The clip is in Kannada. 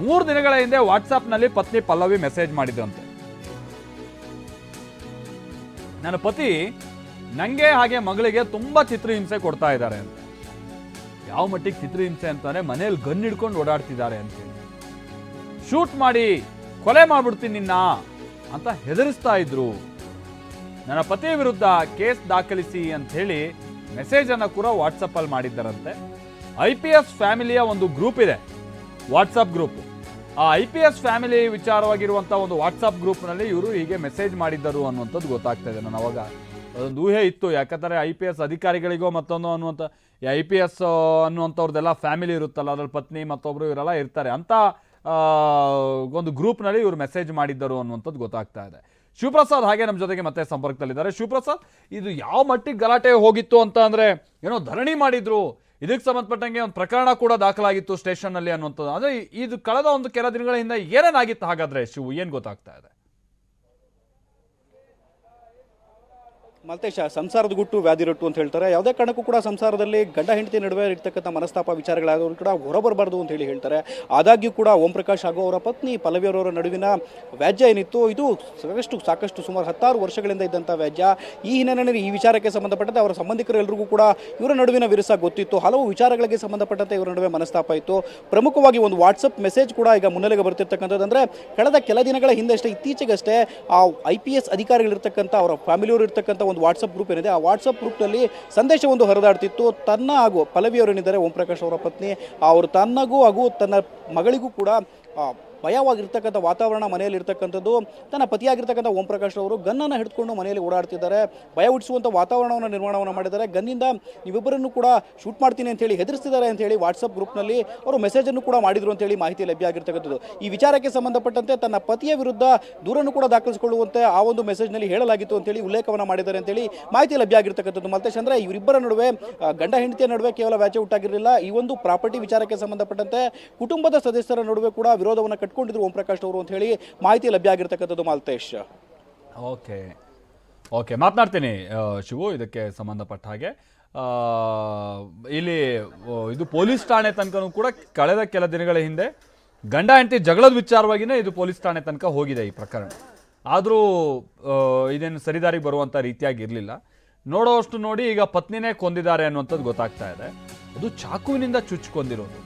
ಮೂರು ದಿನಗಳ ಹಿಂದೆ ವಾಟ್ಸಪ್ನಲ್ಲಿ ಪತ್ನಿ ಪಲ್ಲವಿ ಮೆಸೇಜ್ ಮಾಡಿದ್ರಂತೆ. ನನ್ನ ಪತಿ ನಂಗೆ ಹಾಗೆ ಮಗಳಿಗೆ ತುಂಬಾ ಚಿತ್ರಹಿಂಸೆ ಕೊಡ್ತಾ ಇದ್ದಾರೆ ಅಂತ. ಯಾವ ಮಟ್ಟಿಗೆ ಚಿತ್ರಹಿಂಸೆ ಅಂತಾನೆ ಮನೇಲಿ ಗನ್ ಹಿಡ್ಕೊಂಡು ಓಡಾಡ್ತಿದ್ದಾರೆ ಅಂತೇಳಿ ಶೂಟ್ ಮಾಡಿ ಕೊಲೆ ಮಾಡ್ಬಿಡ್ತೀನಿ ನಿನ್ನ ಅಂತ ಹೆದರಿಸ್ತಾ ಇದ್ರು. ನನ್ನ ಪತಿ ವಿರುದ್ಧ ಕೇಸ್ ದಾಖಲಿಸಿ ಅಂತ ಹೇಳಿ ಮೆಸೇಜ್ ಅನ್ನ ಕೂಡ ವಾಟ್ಸಪ್ ಅಲ್ಲಿ ಮಾಡಿದ್ದಾರಂತೆ. ಐ ಪಿ ಎಸ್ ಫ್ಯಾಮಿಲಿಯ ಒಂದು ಗ್ರೂಪ್ ಇದೆ. WhatsApp group. ಆ ಐ ಪಿ ಎಸ್ ಫ್ಯಾಮಿಲಿ ವಿಚಾರವಾಗಿರುವಂತಹ ಒಂದು ವಾಟ್ಸಪ್ ಗ್ರೂಪ್ನಲ್ಲಿ ಇವರು ಹೀಗೆ ಮೆಸೇಜ್ ಮಾಡಿದ್ದರು ಅನ್ನುವಂಥದ್ದು ಗೊತ್ತಾಗ್ತಾ ಇದೆ ನಾನು ಅವಾಗ. ಅದೊಂದು ಊಹೆ ಇತ್ತು ಯಾಕಂದರೆ ಐ ಪಿ ಎಸ್ ಅಧಿಕಾರಿಗಳಿಗೋ ಮತ್ತೊಂದು ಅನ್ನುವಂಥ ಐ ಪಿ ಎಸ್ ಅನ್ನುವಂಥವ್ರದ್ದೆಲ್ಲ ಫ್ಯಾಮಿಲಿ ಇರುತ್ತಲ್ಲ, ಅದ್ರಲ್ಲಿ ಪತ್ನಿ ಮತ್ತೊಬ್ಬರು ಇವರೆಲ್ಲ ಇರ್ತಾರೆ. ಅಂತ ಒಂದು ಗ್ರೂಪ್ನಲ್ಲಿ ಇವರು ಮೆಸೇಜ್ ಮಾಡಿದ್ದರು ಅನ್ನುವಂಥದ್ದು ಗೊತ್ತಾಗ್ತಾ ಇದೆ. ಶಿವಪ್ರಸಾದ್ ಹಾಗೆ ನಮ್ಮ ಜೊತೆಗೆ ಮತ್ತೆ ಸಂಪರ್ಕದಲ್ಲಿದ್ದಾರೆ. ಶಿವಪ್ರಸಾದ್, ಇದು ಯಾವ ಮಟ್ಟಿಗೆ ಗಲಾಟೆ ಹೋಗಿತ್ತು ಅಂತ ಅಂದರೆ ಏನೋ ಧರಣಿ ಮಾಡಿದ್ರು. ಇದಕ್ಕೆ ಸಂಬಂಧಪಟ್ಟಂಗೆ ಒಂದು ಪ್ರಕರಣ ಕೂಡ ದಾಖಲಾಗಿತ್ತು ಸ್ಟೇಷನ್ನಲ್ಲಿ ಅನ್ನುವಂಥದ್ದು. ಅಂದ್ರೆ ಇದು ಕಳೆದ ಒಂದು ಕೆಲ ದಿನಗಳ ಹಿಂದೆ ಏನೇನಾಗಿತ್ತು ಹಾಗಾದ್ರೆ ಶಿವು? ಏನ್ ಗೊತ್ತಾಗ್ತಾ ಇದೆ? ಮಲ್ತೇಶ, ಸಂಸಾರದ ಗುಟ್ಟು, ವ್ಯಾಧಿ ರೊಟ್ಟು ಅಂತ ಹೇಳ್ತಾರೆ. ಯಾವುದೇ ಕಾರಣಕ್ಕೂ ಕೂಡ ಸಂಸಾರದಲ್ಲಿ ಗಂಡ, ಹೆಂಡತಿ ನಡುವೆ ಇರ್ತಕ್ಕಂಥ ಮನಸ್ತಾಪ ವಿಚಾರಗಳಾದರೂ ಕೂಡ ಹೊರಬರಬಾರ್ದು ಅಂತ ಹೇಳಿ ಹೇಳ್ತಾರೆ. ಆದಾಗ್ಯೂ ಕೂಡ ಓಂ ಪ್ರಕಾಶ್ ಹಾಗೂ ಅವರ ಪತ್ನಿ ಪಲ್ಲವಿಯವರವರ ನಡುವಿನ ವ್ಯಾಜ್ಯ ಏನಿತ್ತು, ಇದು ಸಾಕಷ್ಟು ಸಾಕಷ್ಟು ಸುಮಾರು ಹತ್ತಾರು ವರ್ಷಗಳಿಂದ ಇದ್ದಂಥ ವ್ಯಾಜ್ಯ. ಈ ಹಿನ್ನೆಲೆಯಲ್ಲಿ ಈ ವಿಚಾರಕ್ಕೆ ಸಂಬಂಧಪಟ್ಟಂತೆ ಅವರ ಸಂಬಂಧಿಕರೆಲ್ಲರಿಗೂ ಕೂಡ ಇವರ ನಡುವಿನ ವಿರಸ ಗೊತ್ತಿತ್ತು. ಹಲವು ವಿಚಾರಗಳಿಗೆ ಸಂಬಂಧಪಟ್ಟಂತೆ ಇವರ ನಡುವೆ ಮನಸ್ತಾಪ ಇತ್ತು. ಪ್ರಮುಖವಾಗಿ ಒಂದು ವಾಟ್ಸಪ್ ಮೆಸೇಜ್ ಕೂಡ ಈಗ ಮುನ್ನೆಲೆಗೆ ಬರ್ತಿರ್ತಕ್ಕಂಥದ್ದು. ಅಂದರೆ ಕಳೆದ ಕೆಲ ದಿನಗಳ ಹಿಂದಷ್ಟೇ, ಇತ್ತೀಚೆಗಷ್ಟೇ ಆ ಐ ಪಿ ಎಸ್ ಅಧಿಕಾರಿಗಳಿರ್ತಕ್ಕಂಥ, ಅವರ ಫ್ಯಾಮಿಲಿಯವರು ಇರ್ತಕ್ಕಂಥ ಒಂದು ವಾಟ್ಸಪ್ ಗ್ರೂಪ್ ಏನಿದೆ, ಆ ವಾಟ್ಸಪ್ ಗ್ರೂಪ್ನಲ್ಲಿ ಸಂದೇಶವೊಂದು ಹರಿದಾಡ್ತಿತ್ತು. ತನ್ನ ಹಾಗೂ ಪಲ್ಲವಿಯವರೇನಿದ್ದಾರೆ ಓಂ ಪ್ರಕಾಶ್ ಅವರ ಪತ್ನಿ, ಅವರು ತನ್ನಗೂ ಹಾಗೂ ತನ್ನ ಮಗಳಿಗೂ ಕೂಡ ಭಯವಾಗಿರ್ತಕ್ಕಂಥ ವಾತಾವರಣ ಮನೆಯಲ್ಲಿ ಇರ್ತಕ್ಕಂಥದ್ದು ತನ್ನ ಪತಿಯಾಗಿರ್ತಕ್ಕಂಥ ಓಂ ಪ್ರಕಾಶ್ ಅವರು ಗನ್ನನ್ನು ಹಿಡಿದುಕೊಂಡು ಮನೆಯಲ್ಲಿ ಓಡಾಡ್ತಿದ್ದಾರೆ, ಭಯ ಹುಟ್ಟಿಸುವಂಥ ವಾತಾವರಣವನ್ನು ನಿರ್ಮಾಣವನ್ನು ಮಾಡಿದ್ದಾರೆ. ಗನ್ನಿಂದ ನೀವಿಬ್ಬರನ್ನು ಕೂಡ ಶೂಟ್ ಮಾಡ್ತೀನಿ ಅಂತ ಹೇಳಿ ಹೆದರಿಸ್ತಿದ್ದಾರೆ ಅಂತ ಹೇಳಿ ವಾಟ್ಸಪ್ ಗ್ರೂಪ್ನಲ್ಲಿ ಅವರು ಮೆಸೇಜನ್ನು ಕೂಡ ಮಾಡಿದ್ರು ಅಂತ ಹೇಳಿ ಮಾಹಿತಿ ಲಭ್ಯ ಆಗಿರ್ತಕ್ಕಂಥದ್ದು. ಈ ವಿಚಾರಕ್ಕೆ ಸಂಬಂಧಪಟ್ಟಂತೆ ತನ್ನ ಪತಿಯ ವಿರುದ್ಧ ದೂರನ್ನು ಕೂಡ ದಾಖಲಿಸಿಕೊಳ್ಳುವಂತೆ ಆ ಒಂದು ಮೆಸೇಜ್ನಲ್ಲಿ ಹೇಳಲಾಗಿತ್ತು ಅಂತ ಹೇಳಿ ಉಲ್ಲೇಖವನ್ನು ಮಾಡಿದ್ದಾರೆ ಅಂತ ಹೇಳಿ ಮಾಹಿತಿ ಲಭ್ಯ ಆಗಿರ್ತಕ್ಕಂಥದ್ದು. ಮಲ್ತೇಶ್ ಚಂದ್ರ ಇವರಿಬ್ಬರ ನಡುವೆ ಗಂಡ ಹೆಂಡತಿಯ ನಡುವೆ ಕೇವಲ ವ್ಯಾಚೆ ಉಟ್ಟಾಗಿರಲಿಲ್ಲ ಈ ಒಂದು ಪ್ರಾಪರ್ಟಿ ವಿಚಾರಕ್ಕೆ ಸಂಬಂಧಪಟ್ಟಂತೆ ಕುಟುಂಬದ ಸದಸ್ಯರ ನಡುವೆ ಕೂಡ ವಿರೋಧವನ್ನು ಕಟ್ಕೊಂಡಿದ್ರು ಓಂ ಪ್ರಕಾಶ್ ಅವರು ಅಂತ ಹೇಳಿ ಮಾಹಿತಿ ಲಭ್ಯ ಆಗಿರ್ತಕ್ಕಂಥದ್ದು ಮಾಲ್ತೇಶ್. ಓಕೆ. ಓಕೆ, ಮಾತನಾಡ್ತೀನಿ ಶಿವು, ಇದಕ್ಕೆ ಸಂಬಂಧಪಟ್ಟ ಹಾಗೆ. ಇಲ್ಲಿ ಇದು ಪೊಲೀಸ್ ಠಾಣೆ ತನಕನೂ ಕೂಡ ಕಳೆದ ಕೆಲ ದಿನಗಳ ಹಿಂದೆ ಗಂಡ ಹೆಂಡತಿ ಜಗಳದ ವಿಚಾರವಾಗಿನೇ ಇದು ಪೊಲೀಸ್ ಠಾಣೆ ತನಕ ಹೋಗಿದೆ ಈ ಪ್ರಕರಣ. ಆದರೂ ಇದೇನು ಸರಿದಾರಿಗೆ ಬರುವಂಥ ರೀತಿಯಾಗಿ ಇರಲಿಲ್ಲ. ನೋಡೋಷ್ಟು ನೋಡಿ ಈಗ ಪತ್ನಿನೇ ಕೊಂದಿದ್ದಾರೆ ಅನ್ನುವಂಥದ್ದು ಗೊತ್ತಾಗ್ತಾ ಇದೆ. ಅದು ಚಾಕುವಿನಿಂದ ಚುಚ್ಕೊಂಡಿರೋದು.